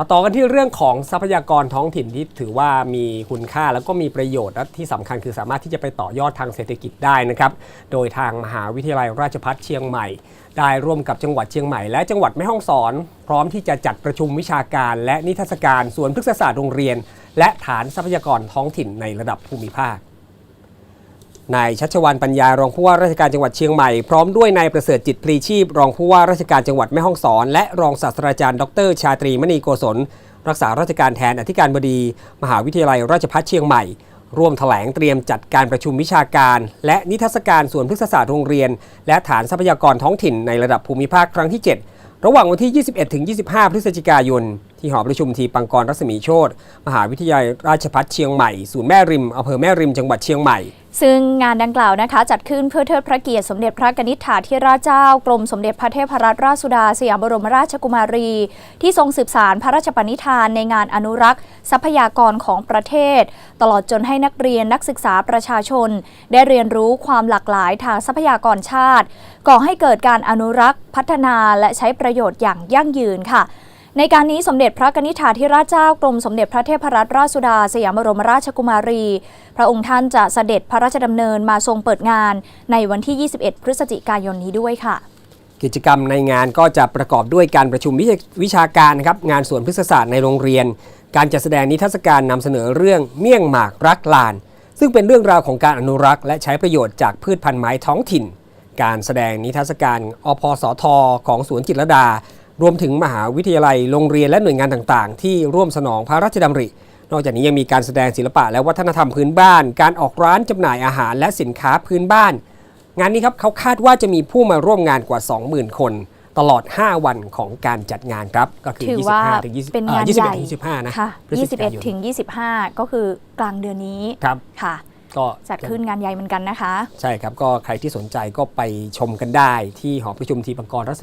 มาต่อกันที่เรื่องของทรัพยากรท้องถิ่นที่ถือว่ามีคุณค่าแล้วก็มีประโยชน์และที่สำคัญคือสามารถที่จะไปต่อยอดทางเศรษฐกิจได้นะครับ โดยทางมหาวิทยาลัยราชภัฏเชียงใหม่ ได้ร่วมกับจังหวัดเชียงใหม่และจังหวัดแม่ฮ่องสอน พร้อมที่จะจัดประชุมวิชาการ และนิทรรศการสวนพฤกษศาสตร์โรงเรียน และฐานทรัพยากรท้องถิ่นในระดับภูมิภาค นายชัชวานปัญญารองผู้ว่าราชการจังหวัดเชียงใหม่พร้อมด้วยนายประเสริฐจิตพลีชีพ รองผู้ว่าราชการจังหวัดแม่ฮ่องสอน และรองศาสตราจารย์ดร ชาตรีมณีโกศล รักษาราชการแทนอธิการบดี มหาวิทยาลัยราชภัฏเชียงใหม่ ร่วมแถลงเตรียมจัดการประชุมวิชาการ และนิทรรศการส่วนพฤกษศาสตร์โรงเรียน และฐานทรัพยากรท้องถิ่นในระดับภูมิภาคครั้งที่ 7 ระหว่างวันที่ 21ถึง25 พฤศจิกายน ที่หอประชุมทีปังกรรัศมีโชตมหาวิทยาลัยราชภัฏเชียงใหม่ศูนย์แม่ริมอำเภอแม่ริมจังหวัดเชียงใหม่ ซึ่งงานดังกล่าวนะคะจัดขึ้นเพื่อเทิดพระเกียรติสมเด็จพระกนิษฐาธิราชเจ้ากรมสมเด็จพระเทพรัตนราชสุดาสยามบรมราชกุมารี ที่ทรงสืบสารพระราชปณิธานในงานอนุรักษ์ ทรัพยากรของประเทศ ตลอดจนให้นักเรียนนักศึกษาประชาชน ได้เรียนรู้ความหลากหลายทางทรัพยากรชาติก่อให้เกิดการอนุรักษ์ พัฒนาและใช้ประโยชน์อย่างยั่งยืนค่ะ ในการนี้สมเด็จพระกนิษฐาธิราชเจ้ากรมสมเด็จพระเทพรัตนราชสุดาสยามบรมราชกุมารี พระองค์ท่านจะเสด็จพระราชดำเนินมาทรงเปิดงานในวันที่ 21 พฤศจิกายนนี้ด้วยค่ะ กิจกรรมในงานก็จะประกอบด้วยการประชุมวิชาวชาการนะครับงานสวนพฤกษศาสตร์ในโรงเรียน การจัดแสดงนิทรรศการนำเสนอเรื่องเมี่ยงหมากรักลาน ซึ่งเป็นเรื่องราวของการอนุรักษ์ และใช้ประโยชน์จากพืชพันธุ์ไม้ท้องถิ่น การแสดงนิทรรศการอพสทของสวนจิตรดา รวมถึงมหาวิทยาลัยโรงเรียนและหน่วยงานต่างๆ ที่ร่วมสนองพระราชดำริ นอกจากนี้ยังมีการแสดงศิลปะและวัฒนธรรมพื้นบ้าน การออกร้านจำหน่ายอาหารและสินค้าพื้นบ้าน งานนี้ครับเขาคาดว่าจะมีผู้มาร่วมงานกว่า 20,000 คน ตลอด 5 วันของการจัดงานครับก็คือ ถือว่า25ถึง20เป็นงานอ่อใหญ่ 21ถึง25นะค่ะพฤศจิกายน21ถึง25 ก็คือกลางเดือนนี้ครับค่ะ ก็ จัดขึ้นงานใหญ่เหมือนกันนะคะ ใช่ครับ ก็ใครที่สนใจก็ไปชมกันได้ที่หอประชุมทีปังกรรัศ